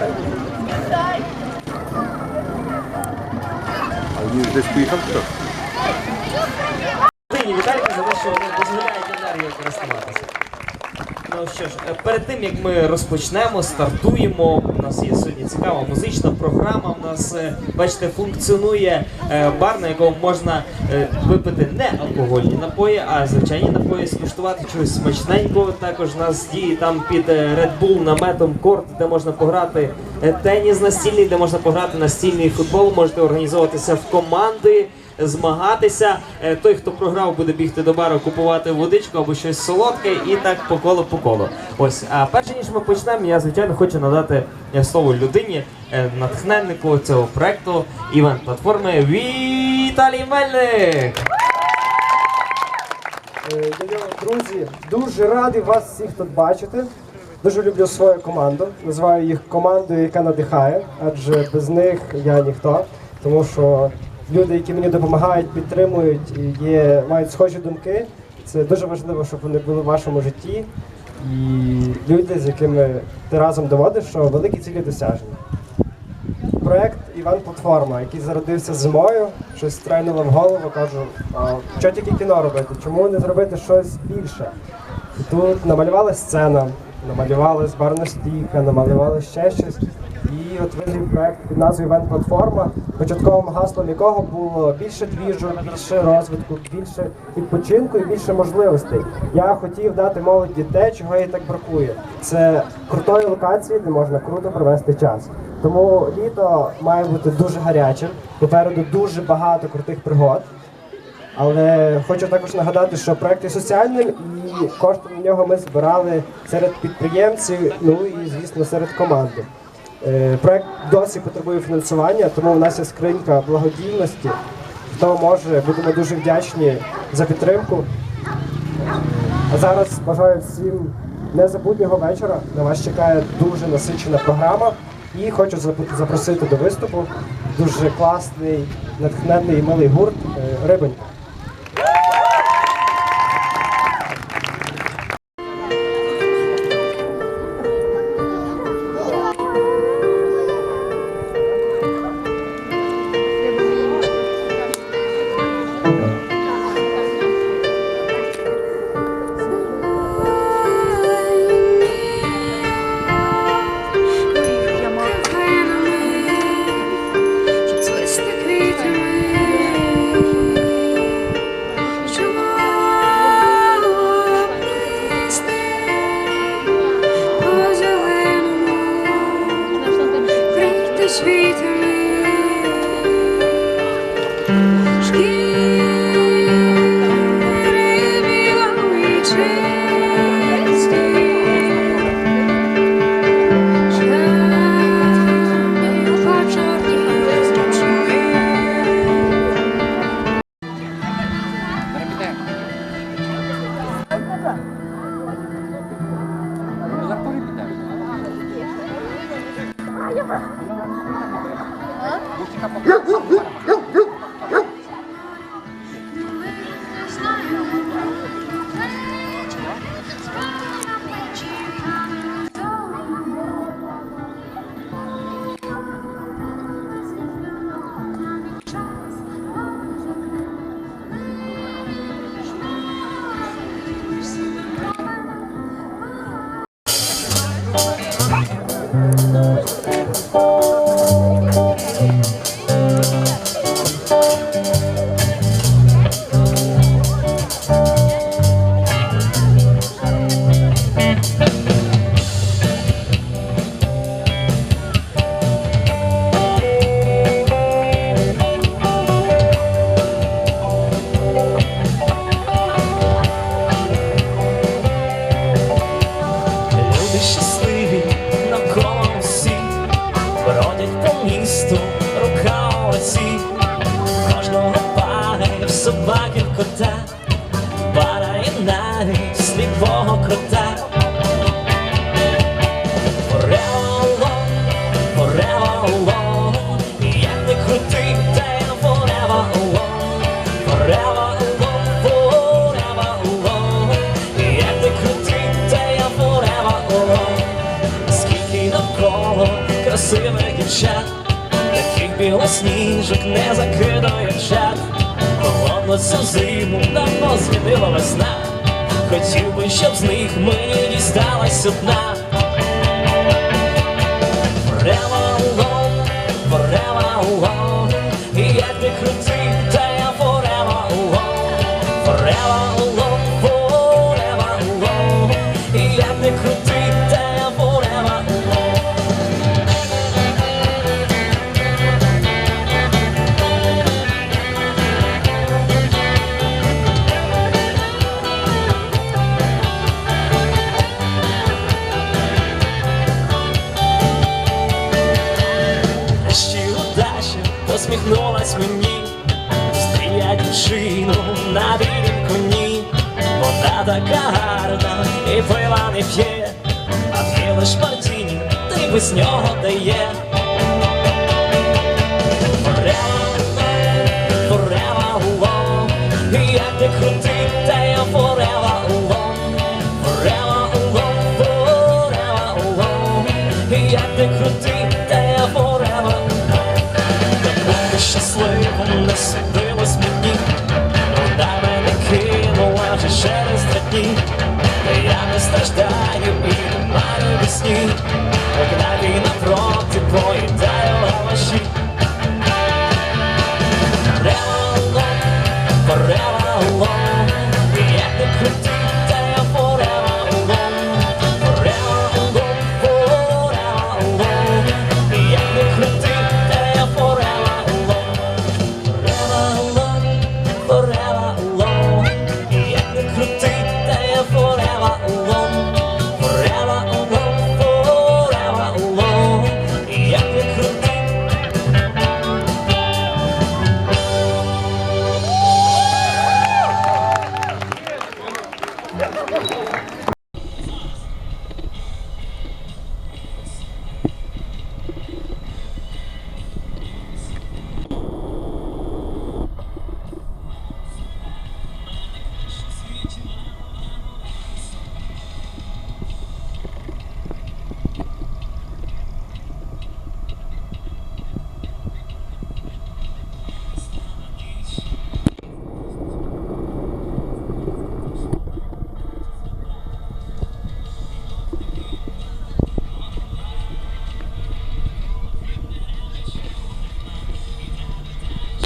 А він десь поїхав хто? Віталіка за те, що вони дозволяють енергію користуватися. Ну що ж, е, перед тим як ми розпочнемо, стартуємо. Нас є сьогодні цікава музична програма. У нас, е, бачите, функціонує е, бар, на якому можна е, випити не алкогольні напої, а звичайні напої, скуштувати чогось смачненького. Також у нас діє там під Red Bull наметом корт, де можна пограти теніс настільний, де можна пограти настільний футбол. Можете організовуватися в команди змагатися. Е, Той, хто програв, буде бігти до бару, купувати водичку або щось солодке, і так по колу по колу. Ось, а перше ніж ми почнемо, я звичайно хочу надати е, слово людині, е, натхненнику цього проекту івент платформи Віталій Мельник. Друзі, дуже радий вас всіх тут бачити. Дуже люблю свою команду. Називаю їх командою, яка надихає, адже без них я ніхто. Тому що люди, які мені допомагають, підтримують і є, мають схожі думки. Це дуже важливо, щоб вони були в вашому житті. І люди, з якими ти разом доводиш, що великі цілі досяжені. Проект Іван Платформа, який зародився зимою, щось стрельнуло в голову, кажу, а що тільки кіно робити? Чому не зробити щось більше? І тут намалювали сцена, намалювали барна стійка, намалювали ще щось. От виник проект під назвою Івент Платформа, початковим гаслом якого було більше двіжу, більше розвитку, більше відпочинку і більше можливостей. Я хотів дати молоді те, чого їй так бракує. Це крутої локації, де можна круто провести час. Тому літо має бути дуже гарячим. Попереду дуже багато крутих пригод. Але хочу також нагадати, що проект є соціальним і кошти на нього ми збирали серед підприємців, ну і звісно серед команди. Е, Проект досі потребує фінансування, тому у нас є скринька благодійності. Хто може, будемо дуже вдячні за підтримку. А зараз бажаю всім незабутнього вечора. На вас чекає дуже насичена програма. І хочу запросити до виступу дуже класний, натхненний і милий гурт е, Рибонька. Люди собаки кота, і навіть сліпого кота. Фореоло, фореоло, як не крути, та я форева уло, форева уло, форева уло, як не крути, та я форева уло, скільки навколо красивих дівчат, таких білосніжок не закидає чат. Холодно цю зиму давно змінила весна. Хотів би, щоб з них мені дісталась одна посміхнулась мені, Стрія дівчину на білім коні, вона така гарна і пива не п'є, а п'є лиш мартіні, та й без нього дає. Як не крути,